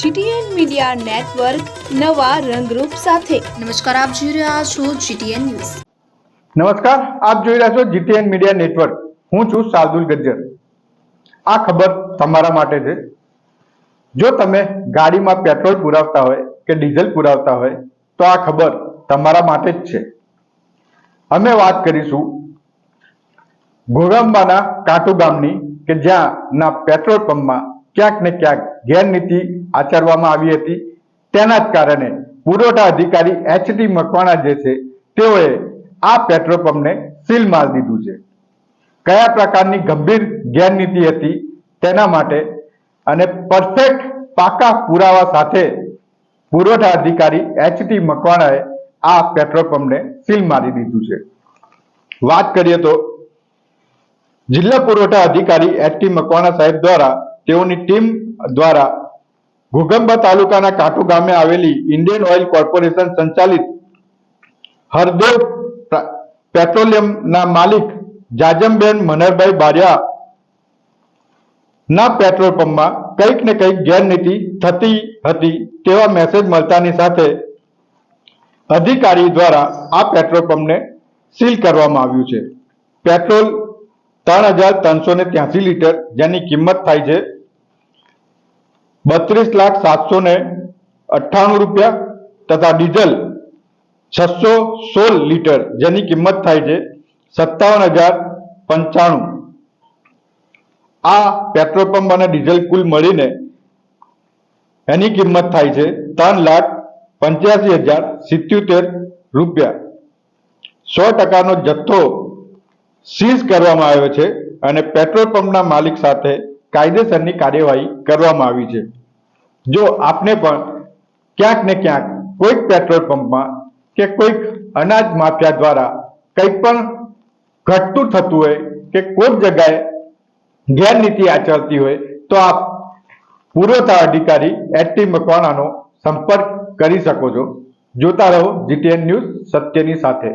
GTN media network નવા રંગરૂપ સાથે. નમસ્કાર આપ જોઈ રહ્યા છો જીટીએન ન્યૂઝ. નમસ્કાર આપ જોઈ રહ્યા છો જીટીએન મીડિયા નેટવર્ક. હું છું શાર્દુલ ગજ્જર. આ ખબર તમારા માટે છે. જો તમે ગાડીમાં પેટ્રોલ પુરાવતા હોય કે ડીઝલ પુરાવતા હોય તો આ ખબર તમારા માટે જ છે. અમે વાત કરીશું ઘોગંબાના કાંટુ ગામની કે જ્યાંના પેટ્રોલ પંપમાં ક્યાંક ને ક્યાંક ગેરનીતિ આચરવામાં આવી હતી. તેના જ કારણે પુરવઠા અધિકારી એચ ડી મકવાણા જે છે, તેઓએ આ પેટ્રોલ પંપને સીલ મારી દીધું છે. કયા પ્રકારની ગંભીર ગેરનીતિ હતી તેના માટે અને પરફેક્ટ પાકા પુરાવા સાથે પુરવઠા અધિકારી એચ ટી મકવાણાએ આ પેટ્રોલ પંપને સીલ મારી દીધું છે. વાત કરીએ તો જિલ્લા પુરવઠા અધિકારી એચ ટી મકવાણા સાહેબ દ્વારા તેઓની ટીમ દ્વારા ઘોગંબા તાલુકાના કાંટુ ગામે આવેલી ઇન્ડિયન ઓઇલ કોર્પોરેશન સંચાલિત હરદેવ પેટ્રોલિયમના માલિક જાજમબેન મનહરભાઈ બારિયા ના પેટ્રોલ પંપમાં કંઈક ને કંઈક ગેરનીતિ થતી હતી તેવા મેસેજ મળતાની સાથે અધિકારી દ્વારા આ પેટ્રોલ પંપને સીલ કરવામાં આવ્યું છે. પેટ્રોલ ત્રણ હજાર ત્રણસો ને ત્યાસી લીટર જેની કિંમત થાય છે બત્રીસ લાખ સાતસો ને અઠ્ઠાણું રૂપિયા તથા ડીઝલ છસો સોળ લીટર જેની કિંમત થાય છે સત્તાવન હજાર પંચાણું. આ પેટ્રોલ પંપ અને ડીઝલ કુલ મળીને એની કિંમત થાય છે ત્રણ લાખ પંચ્યાસી હજાર સિત્યોતેર રૂપિયા. સો ટકાનો જથ્થો સીઝ કરવામાં આવ્યો છે અને પેટ્રોલ પંપના માલિક સાથે કાયદેસરની કાર્યવાહી કરવામાં આવી છે. જો આપને પણ ક્યાંક ને ક્યાંક કોઈક પેટ્રોલ પંપમાં કે કોઈક અનાજ માફિયા દ્વારા કંઈક પણ ઘટતું થતું હોય કે કોઈક જગ્યાએ ગેરનીતિ આચરતી હોય, તો આપ પુરવઠા અધિકારી એટી મકવાણાનો સંપર્ક કરી શકો છો. જોતા રહો જીટીએન ન્યૂઝ સત્યની સાથે.